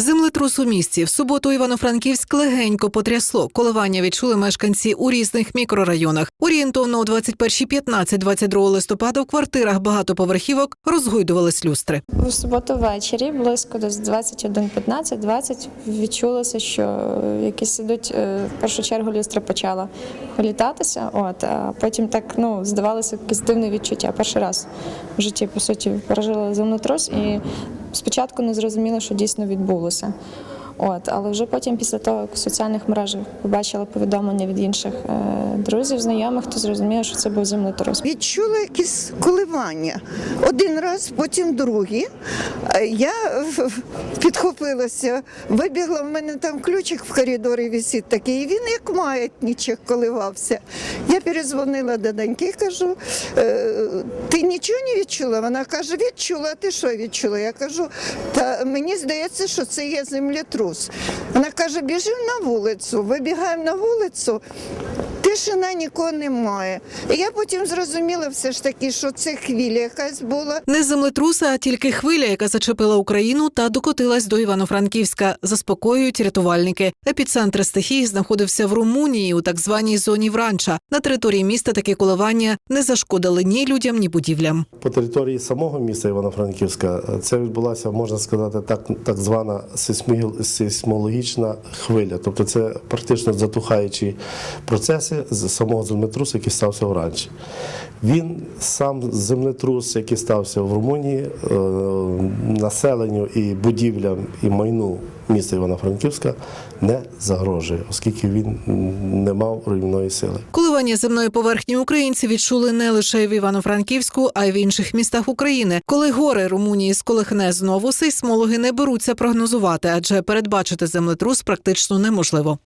Землетрус у місті в суботу Івано-Франківськ легенько потрясло. Коливання відчули мешканці у різних мікрорайонах. Орієнтовно о 21.15 22 листопада в квартирах багатоповерхівок розгойдувались люстри. У суботу ввечері, близько десь 21.15-20, відчулося, що якісь ідуть е, в першу чергу люстра почала вилітатися. От а потім так ну здавалося якесь дивне відчуття. Перший раз в житті по суті пережила землетрус, і спочатку не зрозуміла, що дійсно відбулося. От, але вже потім, після того, як в соціальних мережах побачила повідомлення від інших е, друзів, знайомих, то зрозуміла, що це був землетрус. Відчула якісь коливання. Один раз, потім другий. Е, Я підхопилася, вибігла, в мене там ключик в коридорі висить такий, і він як маятничок коливався. Я перезвонила до доньки, кажу, «Е, ти нічого не відчула? Вона каже, відчула, ти що відчула? Я кажу, та мені здається, що це є землетрус. Вона каже, біжимо на вулицю, вибігаємо на вулицю. Тишина нікого немає. І я потім зрозуміла все ж таки, що це хвиля якась була. Не землетруса, а тільки хвиля, яка зачепила Україну та докотилась до Івано-Франківська. Заспокоюють рятувальники. Епіцентр стихії знаходився в Румунії у так званій зоні Вранча. На території міста такі коливання не зашкодили ні людям, ні будівлям. По території самого міста Івано-Франківська е, це відбулася, можна сказати, так, так звана сейсмологічна хвиля. Тобто це практично затухаючі процеси з самого землетрусу, який стався вранці. Він сам землетрус, який стався в Румунії, е, населенню і будівлям і майну міста Івано-Франківська не загрожує, оскільки він не мав руйнівної сили. Коливання земної поверхні українці відчули не лише в Івано-Франківську, а й в інших містах України. Коли гори Румунії сколихне знову, сейсмологи не беруться прогнозувати, адже передбачити землетрус практично неможливо.